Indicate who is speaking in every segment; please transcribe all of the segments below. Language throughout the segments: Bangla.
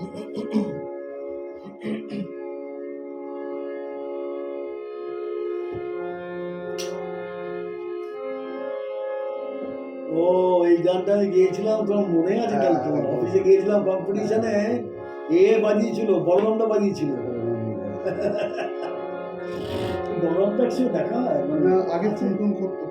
Speaker 1: ও এই গানটা গিয়েছিলাম তোমার মনে আছে কালকে অফিসে গিয়েছিলাম কম্পিটিশনে এ বাজিয়েছিল বড়দণ্ড বাজিয়েছিল। গরমটা দেখা মানে
Speaker 2: আগে ফোন করতো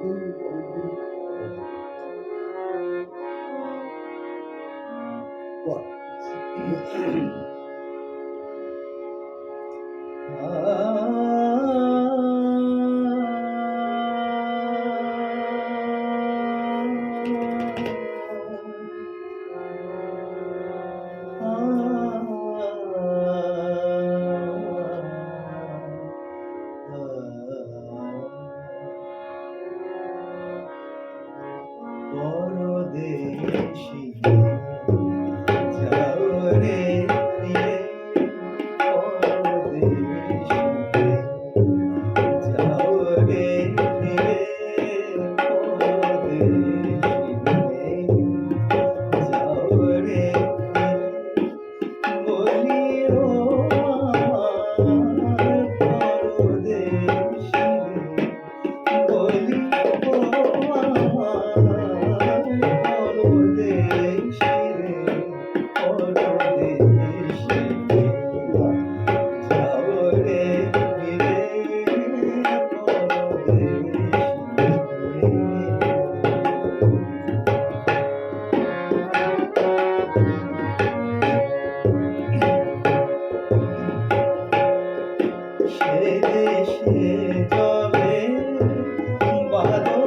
Speaker 1: পরদেশী ಬಹಳ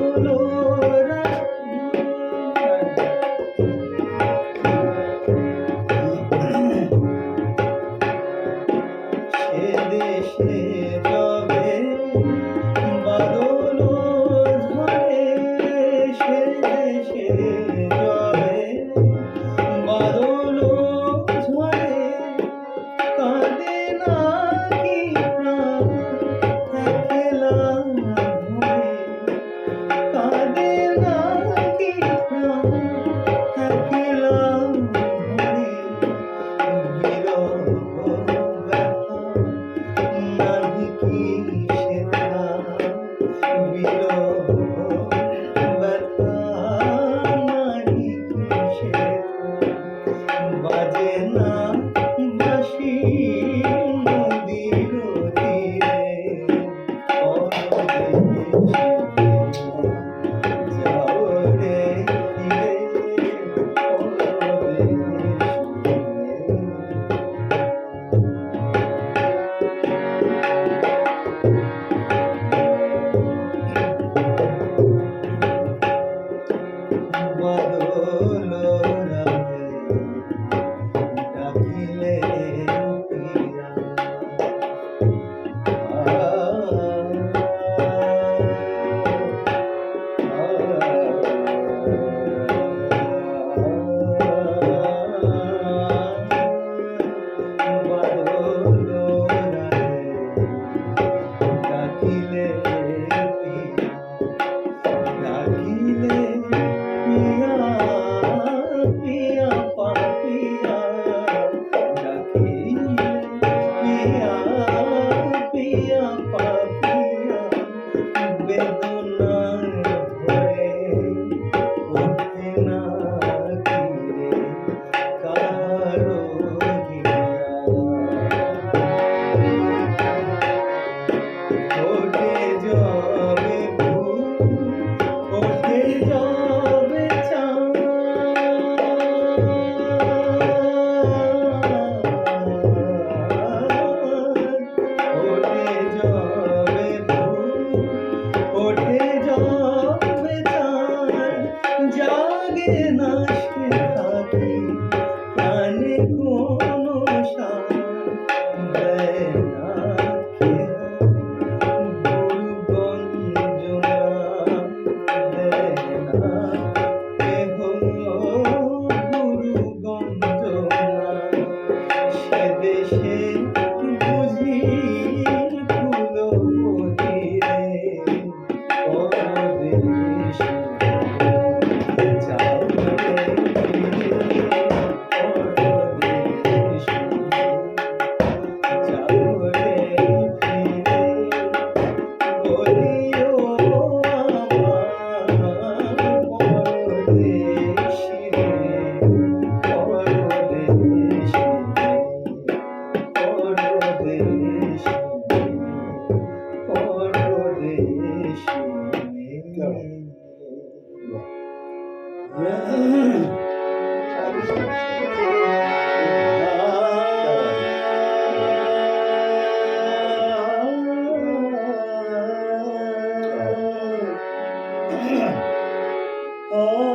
Speaker 1: Oh.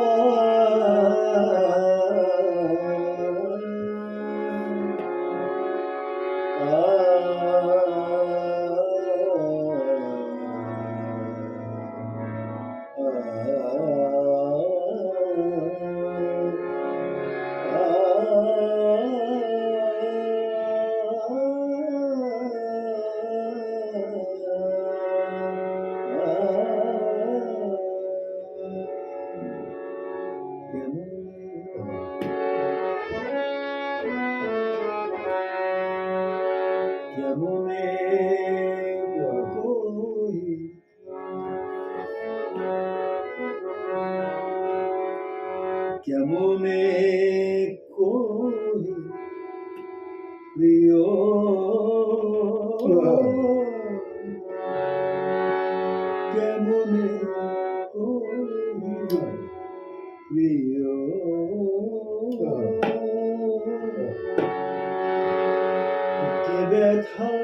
Speaker 1: কেমনে প্রিয় ব্যথা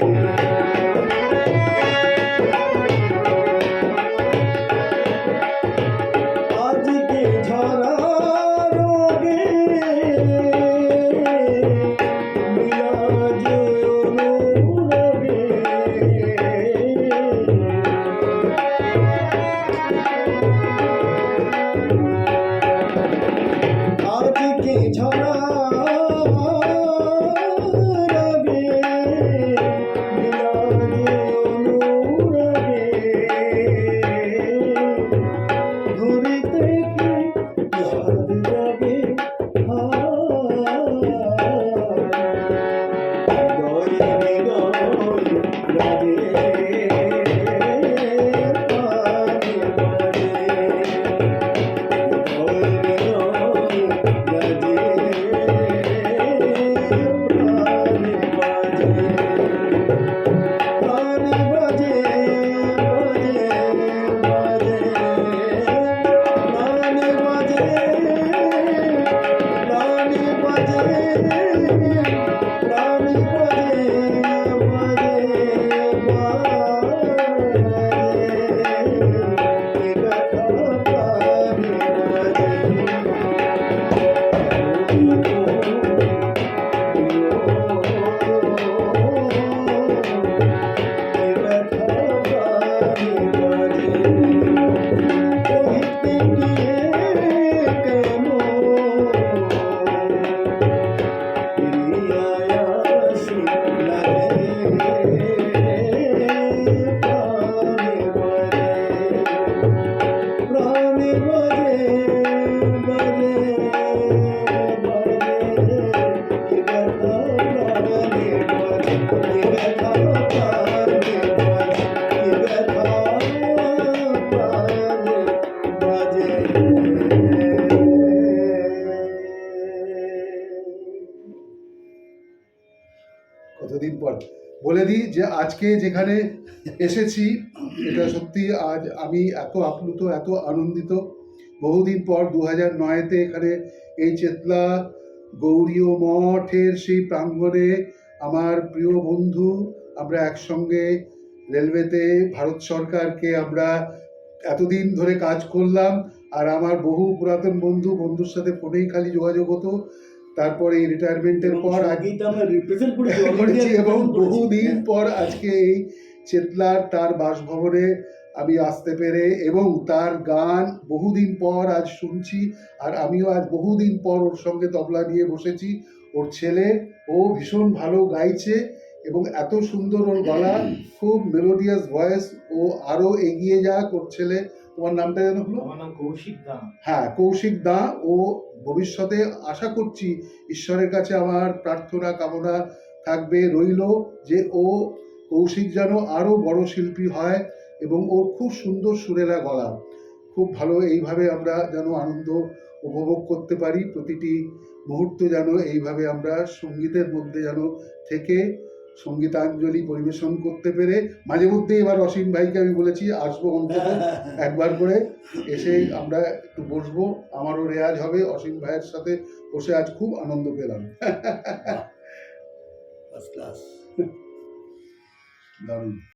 Speaker 2: Thank you. আজকে যেখানে এসেছি, এটা সত্যি আজ আমি এত আপ্লুত, এত আনন্দিত। বহুদিন পর দু হাজার নয়তে এখানে এই চেতলা গৌরীয় মঠের সেই প্রাঙ্গণে আমার প্রিয় বন্ধু, আমরা একসঙ্গে রেলওয়েতে, ভারত সরকারকে আমরা এতদিন ধরে কাজ করলাম। আর আমার বহু পুরাতন বন্ধু, বন্ধুর সাথে ফোনেই খালি যোগাযোগ হতো। তারপরে এই রিটায়ারমেন্টের পর
Speaker 1: সংগীত আমরা রিপ্রেজেন্ট করেছি
Speaker 2: এবং। বহুদিন পর আজকে এই চেতলার তার বাসভবনে আমি আসতে পেরে এবং তার গান বহুদিন পর আজ শুনছি আর আমিও আজ বহুদিন পর ওর সঙ্গে তবলা নিয়ে বসেছি। ওর ছেলে ও ভীষণ ভালো গাইছে এবং এত সুন্দর ওর গলা খুব মেলোডিয়াস ভয়েস ও আরও এগিয়ে যাক ওর ছেলে। তোমার নামটা যেন হলো?
Speaker 3: আমার নাম কৌশিক দাম
Speaker 2: হ্যাঁ কৌশিক দা। ও ভবিষ্যতে আশা করছি ঈশ্বরের কাছে আমার প্রার্থনা কামনা থাকবে রইল যে ও কৌশিক যেন আরও বড় শিল্পী হয় এবং ওর খুব সুন্দর সুরেলা গলা। খুব ভালো এইভাবে আমরা যেন আনন্দ উপভোগ করতে পারি। প্রতিটি মুহূর্ত যেন এইভাবে আমরা সঙ্গীতের মধ্যে যেন থেকে সঙ্গীতাঞ্জলি পরিবেশন করতে পেরে মাঝে মধ্যে এবার অসীম ভাইকে আমি বলেছি আসব অন্তত একবার করে। এসে আমরা একটু বসবো আমারও রেয়াজ হবে অসীম ভাইয়ের সাথে বসে আজ খুব আনন্দ পেলাম। দারুণ।